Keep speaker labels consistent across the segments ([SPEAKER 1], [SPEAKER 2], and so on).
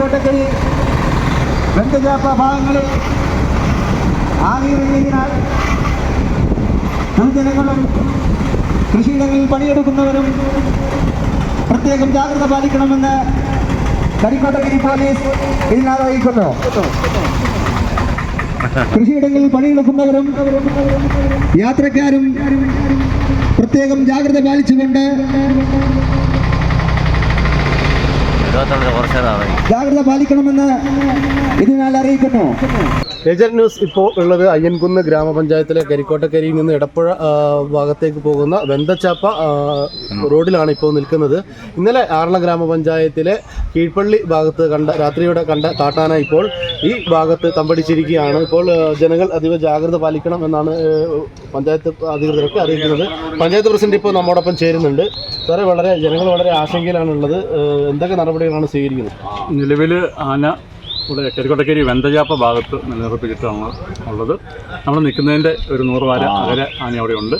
[SPEAKER 1] കരിക്കോട്ടക്കരി വെങ്കജാപ്പ ഭാഗങ്ങളിൽ ആകിയിറങ്ങിയതിനാൽ പൊതുജനങ്ങളും കൃഷിയിടങ്ങളിൽ പണിയെടുക്കുന്നവരും പ്രത്യേകം ജാഗ്രത പാലിക്കണമെന്ന് കരിക്കോട്ടഗിരി പോലീസ് ഇതിനാൽ അറിയിക്കുന്നു. കൃഷിയിടങ്ങളിൽ പണിയെടുക്കുന്നവരും യാത്രക്കാരും പ്രത്യേകം ജാഗ്രത പാലിച്ചുകൊണ്ട് ജാഗ്രത പാലിക്കണമെന്ന് ഇതിനാൽ അറിയിക്കുന്നു.
[SPEAKER 2] ഏജന്റ് ന്യൂസ് ഇപ്പോൾ ഉള്ളത് അയ്യൻകുന്ന് ഗ്രാമപഞ്ചായത്തിലെ കരിക്കോട്ടക്കരിയിൽ നിന്ന് ഇടപ്പുഴ ഭാഗത്തേക്ക് പോകുന്ന വെന്തച്ചാപ്പ റോഡിലാണ് ഇപ്പോൾ നിൽക്കുന്നത്. ഇന്നലെ ആറള ഗ്രാമപഞ്ചായത്തിലെ കീഴ്പള്ളി ഭാഗത്ത് കണ്ട രാത്രിയോടെ കണ്ട കാട്ടാന ഇപ്പോൾ ഈ ഭാഗത്ത് തമ്പടിച്ചിരിക്കുകയാണ്. ഇപ്പോൾ ജനങ്ങൾ അതീവ ജാഗ്രത പാലിക്കണം എന്നാണ് പഞ്ചായത്ത് അധികൃതരൊക്കെ അറിയിക്കുന്നത്. പഞ്ചായത്ത് പ്രസിഡന്റ് ഇപ്പോൾ നമ്മോടൊപ്പം ചേരുന്നുണ്ട്. സാറേ വളരെ ജനങ്ങൾ വളരെ ആശങ്കയിലാണുള്ളത്. എന്തൊക്കെ നടപടികളാണ് സ്വീകരിക്കുന്നത്?
[SPEAKER 3] നിലവിൽ ആന ഇവിടെ കരിക്കോട്ടക്കരി വെന്തജാപ്പ ഭാഗത്ത് നിലനിർപ്പിച്ചിട്ടാണ് ഉള്ളത്. നമ്മൾ നിൽക്കുന്നതിന്റെ ഒരു നൂറ് വാര അകലെ ആന അവിടെ ഉണ്ട്.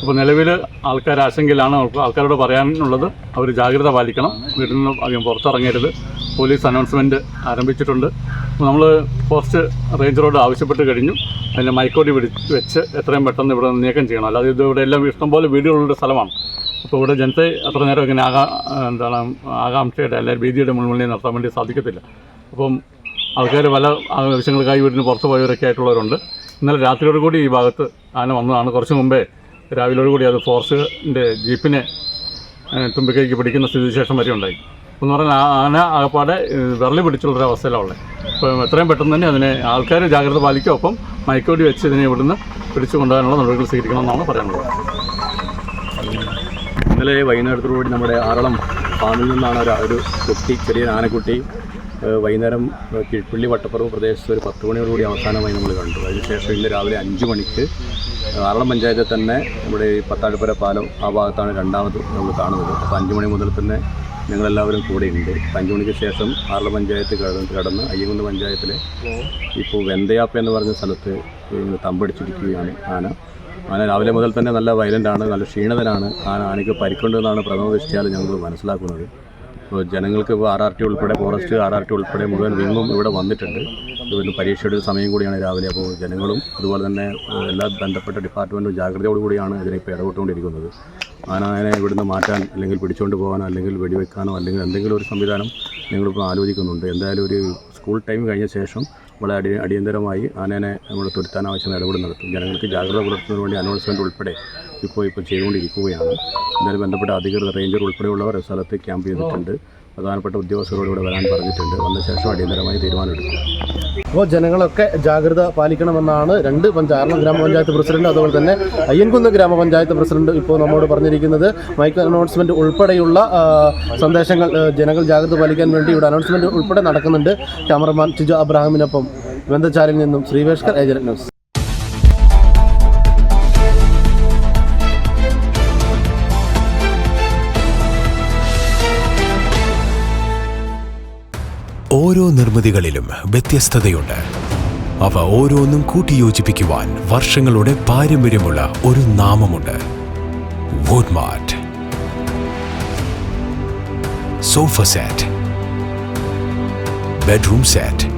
[SPEAKER 3] അപ്പോൾ നിലവിൽ ആൾക്കാർ ആശങ്കയിലാണ്. ആൾക്കാരോട് പറയാനുള്ളത് അവർ ജാഗ്രത പാലിക്കണം. വീട്ടിൽ നിന്ന് അധികം പുറത്തിറങ്ങരുത്. പോലീസ് അനൗൺസ്മെന്റ് ആരംഭിച്ചിട്ടുണ്ട്. അപ്പോൾ നമ്മൾ ഫോറസ്റ്റ് റേഞ്ചറോട് ആവശ്യപ്പെട്ട് കഴിഞ്ഞു. അതിന്റെ മൈക്കോടി വെച്ച് എത്രയും പെട്ടെന്ന് ഇവിടെ നീക്കം ചെയ്യണം. അല്ലാതെ ഇത് ഇവിടെ എല്ലാം ഇഷ്ടംപോലെ വീടുകളുള്ള സ്ഥലമാണ്. അപ്പോൾ ഇവിടെ ജനത്തെ അത്ര നേരം ഇങ്ങനെ ആകാ എന്താണ് ആകാംക്ഷയുടെ അല്ലെങ്കിൽ ഭീതിയുടെ മുൾമുള്ളിൽ നിർത്താൻ വേണ്ടി സാധിക്കത്തില്ല. അപ്പം ആൾക്കാർ പല ആവശ്യങ്ങൾക്കായി വീടിന് പുറത്ത് പോയവരൊക്കെ ആയിട്ടുള്ളവരുണ്ട്. ഇന്നലെ രാത്രിയോട് കൂടി ഈ ഭാഗത്ത് ആന വന്നതാണ്. കുറച്ച് മുമ്പേ രാവിലോട് കൂടി അത് ഫോറസ്റ്റിന്റെ ജീപ്പിനെ തുമ്പിക്കൈക്ക് പിടിക്കുന്ന സ്ഥിതിവിശേഷം വരെ ഉണ്ടായി. എന്ന് പറഞ്ഞാൽ ആന ആകപ്പാടെ വിരളി പിടിച്ചുള്ളൊരു അവസ്ഥയിലാണ് ഉള്ളത് അപ്പോൾ എത്രയും പെട്ടെന്ന് തന്നെ അതിനെ ആൾക്കാർ ജാഗ്രത പാലിക്കുക ഒപ്പം മയക്കോടി വെച്ച് ഇതിനെ ഇവിടുന്ന് പിടിച്ചു കൊണ്ടുപോകാനുള്ള നടപടികൾ സ്വീകരിക്കണമെന്നാണ് പറയാനുള്ളത്.
[SPEAKER 4] ഇന്നലെ വൈകുന്നേരത്തോടുകൂടി നമ്മുടെ ആറളം ഫാമിൽ നിന്നാണ് ഒരു കുട്ടി ചെറിയ ആനക്കുട്ടി വൈകുന്നേരം കീഴ്പ്പള്ളി വട്ടപ്പുറവ് പ്രദേശത്ത് ഒരു പത്ത് മണിയോടുകൂടി അവസാനമായി നമ്മൾ കണ്ടു. അതിനുശേഷം ഇന്ന് രാവിലെ അഞ്ച് മണിക്ക് ആറളം പഞ്ചായത്തിൽ തന്നെ നമ്മുടെ ഈ പത്താടുപ്പുര പാലം ആ ഭാഗത്താണ് രണ്ടാമത് നമ്മൾ കാണുന്നത്. അപ്പോൾ അഞ്ച് മണി മുതൽ തന്നെ ഞങ്ങളെല്ലാവരും കൂടെയുണ്ട്. അഞ്ച് മണിക്ക് ശേഷം ആറളം പഞ്ചായത്ത് കടന്ന് കടന്ന് അയ്യങ്കുന്ന് പഞ്ചായത്തിലെ ഇപ്പോൾ വെന്തയാപ്പ എന്ന് പറഞ്ഞ സ്ഥലത്ത് തമ്പടിച്ചിരിക്കുകയാണ് ആന. ആന രാവിലെ മുതൽ തന്നെ നല്ല വയലന്റാണ് നല്ല ക്ഷീണിതനാണ് ആന. ആനയ്ക്ക് പരിക്കുണ്ടെന്നാണ് പ്രഥമ ദൃഷ്ടിയാൽ ഞങ്ങൾ മനസ്സിലാക്കുന്നത്. ജനങ്ങൾക്ക് ഇപ്പോൾ ആർ ആർ ടി ഉൾപ്പെടെ ഫോറസ്റ്റ് ആർ ആർ ടി ഉൾപ്പെടെ മുഴുവൻ വിങ്ങും ഇവിടെ വന്നിട്ടുണ്ട്. ഇതൊരു പരീക്ഷയുടെ ഒരു സമയം കൂടിയാണ് രാവിലെ അപ്പോൾ ജനങ്ങളും അതുപോലെ തന്നെ എല്ലാ ബന്ധപ്പെട്ട ഡിപ്പാർട്ട്മെന്റും ജാഗ്രതയോടു കൂടിയാണ് ഇതിനിപ്പോൾ ഇടപെട്ടുകൊണ്ടിരിക്കുന്നത്. ആനായനെ ഇവിടുന്ന് മാറ്റാൻ അല്ലെങ്കിൽ പിടിച്ചുകൊണ്ട് പോകാനോ അല്ലെങ്കിൽ വെടിവെക്കാനോ അല്ലെങ്കിൽ എന്തെങ്കിലും ഒരു സംവിധാനം ഞങ്ങളിപ്പോൾ ആലോചിക്കുന്നുണ്ട്. എന്തായാലും ഒരു സ്കൂൾ ടൈം കഴിഞ്ഞ ശേഷം വളരെ അടി അടിയന്തരമായി ആനേനെ നമ്മൾ തുരുത്താൻ ആവശ്യമായ ഇടപെടൽ നടത്തും ജനങ്ങൾക്ക് ജാഗ്രത പുലർത്തുന്നതിന് വേണ്ടി അനൗൺസ്മെന്റ് ഉൾപ്പെടെ ഇപ്പോൾ ഇപ്പോൾ ചെയ്തുകൊണ്ടിരിക്കുകയാണ്. എന്നാലും ബന്ധപ്പെട്ട അധികൃതർ റേഞ്ചർ ഉൾപ്പെടെയുള്ളവർ സ്ഥലത്ത് ക്യാമ്പ് ചെയ്തിട്ടുണ്ട്. പ്രധാനപ്പെട്ട ഉദ്യോഗസ്ഥരോട് ഇവിടെ വരാൻ പറഞ്ഞിട്ടുണ്ട്. വന്ന ശേഷം അടിയന്തരമായി തീരുമാനമെടുക്കും.
[SPEAKER 2] അപ്പോൾ ജനങ്ങളൊക്കെ ജാഗ്രത പാലിക്കണമെന്നാണ് രണ്ട് പഞ്ചായത്ത് ഗ്രാമപഞ്ചായത്ത് പ്രസിഡന്റ് അതുപോലെ തന്നെ അയ്യൻകുന്ന് ഗ്രാമപഞ്ചായത്ത് പ്രസിഡന്റ് ഇപ്പോൾ നമ്മോട് പറഞ്ഞിരിക്കുന്നത്. മൈക്ക് അനൗൺസ്മെന്റ് ഉൾപ്പെടെയുള്ള സന്ദേശങ്ങൾ ജനങ്ങൾ ജാഗ്രത പാലിക്കാൻ വേണ്ടി ഇവിടെ അനൗൺസ്മെന്റ് ഉൾപ്പെടെ നടക്കുന്നുണ്ട്. ക്യാമറമാൻ ചിജു അബ്രാഹിമിനൊപ്പം ബന്ധച്ചാലിൽ നിന്നും ശ്രീവേഷ്കർ ഏജന്റ് ന്യൂസ്.
[SPEAKER 5] ഓരോ നിർമ്മിതികളിലും അവ ഓരോന്നും ഒരു നാമമുണ്ട്. Sofa set bedroom set